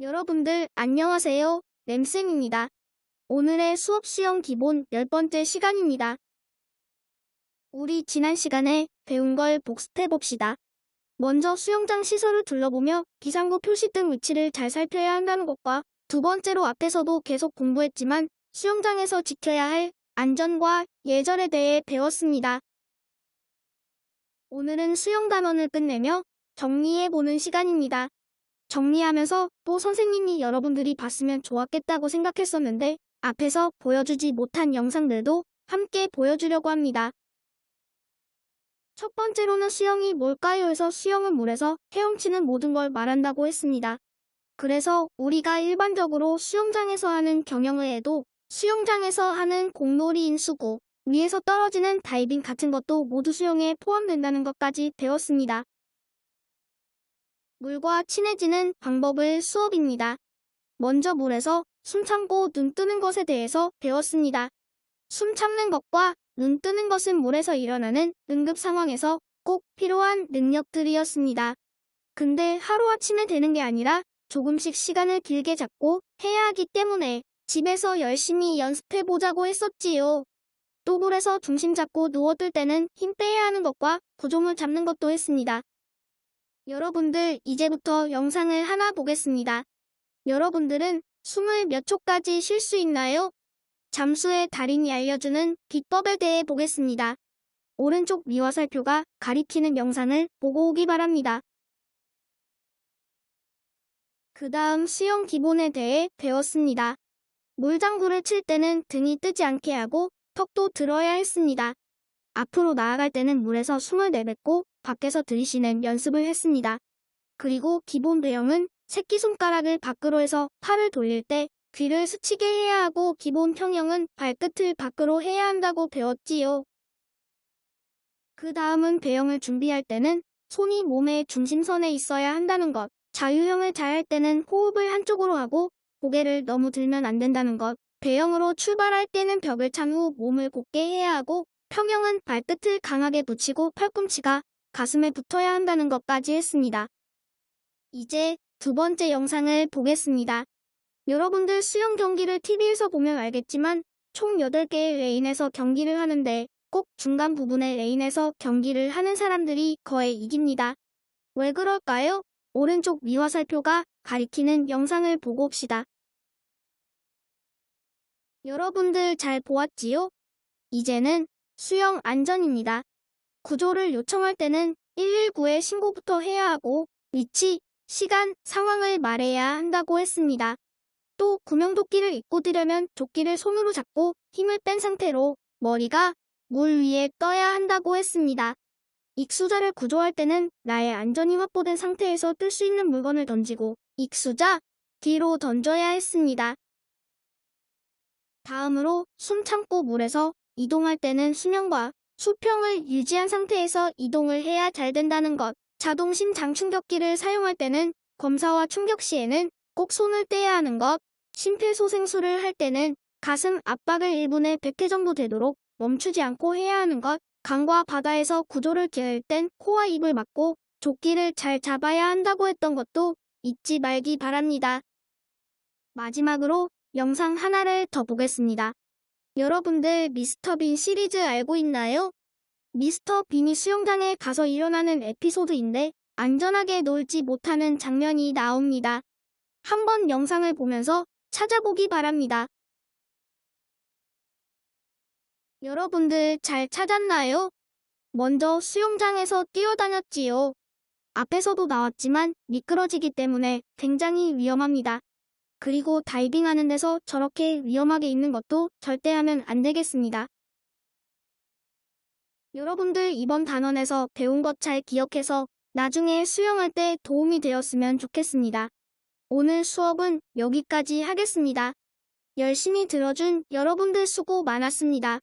여러분들 안녕하세요. 램쌤입니다. 오늘의 수업 시험 기본 10번째 시간입니다. 우리 지난 시간에 배운 걸 복습해 봅시다. 먼저 수영장 시설을 둘러보며 비상구 표시등 위치를 잘 살펴야 한다는 것과 두 번째로 앞에서도 계속 공부했지만 수영장에서 지켜야 할 안전과 예절에 대해 배웠습니다. 오늘은 수영 단원을 끝내며 정리해 보는 시간입니다. 정리하면서 또 선생님이 여러분들이 봤으면 좋았겠다고 생각했었는데 앞에서 보여주지 못한 영상들도 함께 보여주려고 합니다. 첫 번째로는 수영이 뭘까요?에서 수영은 물에서 헤엄치는 모든 걸 말한다고 했습니다. 그래서 우리가 일반적으로 수영장에서 하는 경영의에도 수영장에서 하는 공놀이인 수구, 위에서 떨어지는 다이빙 같은 것도 모두 수영에 포함된다는 것까지 배웠습니다. 물과 친해지는 방법을 수업입니다. 먼저 물에서 숨 참고 눈 뜨는 것에 대해서 배웠습니다. 숨 참는 것과 눈 뜨는 것은 물에서 일어나는 응급 상황에서 꼭 필요한 능력들이었습니다. 근데 하루아침에 되는 게 아니라 조금씩 시간을 길게 잡고 해야 하기 때문에 집에서 열심히 연습해 보자고 했었지요. 또 물에서 중심 잡고 누워들 때는 힘 빼야 하는 것과 구종을 잡는 것도 했습니다. 여러분들 이제부터 영상을 하나 보겠습니다. 여러분들은 숨을 몇 초까지 쉴 수 있나요? 잠수의 달인이 알려주는 비법에 대해 보겠습니다. 오른쪽 미화살표가 가리키는 영상을 보고 오기 바랍니다. 그 다음 수영 기본에 대해 배웠습니다. 물장구를 칠 때는 등이 뜨지 않게 하고 턱도 들어야 했습니다. 앞으로 나아갈 때는 물에서 숨을 내뱉고 밖에서 들이쉬는 연습을 했습니다. 그리고 기본 배영은 새끼손가락을 밖으로 해서 팔을 돌릴 때 귀를 스치게 해야 하고 기본 평형은 발끝을 밖으로 해야 한다고 배웠지요. 그 다음은 배영을 준비할 때는 손이 몸의 중심선에 있어야 한다는 것. 자유형을 잘 할 때는 호흡을 한쪽으로 하고 고개를 너무 들면 안 된다는 것. 배영으로 출발할 때는 벽을 찬 후 몸을 곧게 해야 하고 평형은 발끝을 강하게 붙이고 팔꿈치가 가슴에 붙어야 한다는 것까지 했습니다. 이제 두 번째 영상을 보겠습니다. 여러분들 수영 경기를 TV에서 보면 알겠지만 총 8개의 레인에서 경기를 하는데 꼭 중간 부분의 레인에서 경기를 하는 사람들이 거의 이깁니다. 왜 그럴까요? 오른쪽 미화살표가 가리키는 영상을 보고 옵시다. 여러분들 잘 보았지요? 이제는 수영 안전입니다. 구조를 요청할 때는 119에 신고부터 해야 하고 위치, 시간, 상황을 말해야 한다고 했습니다. 또 구명조끼를 입고 들려면 조끼를 손으로 잡고 힘을 뺀 상태로 머리가 물 위에 떠야 한다고 했습니다. 익수자를 구조할 때는 나의 안전이 확보된 상태에서 뜰 수 있는 물건을 던지고 익수자 뒤로 던져야 했습니다. 다음으로 숨 참고 물에서 이동할 때는 수면과 수평을 유지한 상태에서 이동을 해야 잘 된다는 것. 자동 심장 충격기를 사용할 때는 검사와 충격 시에는 꼭 손을 떼야 하는 것. 심폐소생술을 할 때는 가슴 압박을 1분에 100회 정도 되도록 멈추지 않고 해야 하는 것. 강과 바다에서 구조를 기할 땐 코와 입을 막고 조끼를 잘 잡아야 한다고 했던 것도 잊지 말기 바랍니다. 마지막으로 영상 하나를 더 보겠습니다. 여러분들 미스터 빈 시리즈 알고 있나요? 미스터 빈이 수영장에 가서 일어나는 에피소드인데 안전하게 놀지 못하는 장면이 나옵니다. 한번 영상을 보면서 찾아보기 바랍니다. 여러분들 잘 찾았나요? 먼저 수영장에서 뛰어다녔지요. 앞에서도 나왔지만 미끄러지기 때문에 굉장히 위험합니다. 그리고 다이빙하는 데서 저렇게 위험하게 있는 것도 절대 하면 안 되겠습니다. 여러분들 이번 단원에서 배운 것 잘 기억해서 나중에 수영할 때 도움이 되었으면 좋겠습니다. 오늘 수업은 여기까지 하겠습니다. 열심히 들어준 여러분들 수고 많았습니다.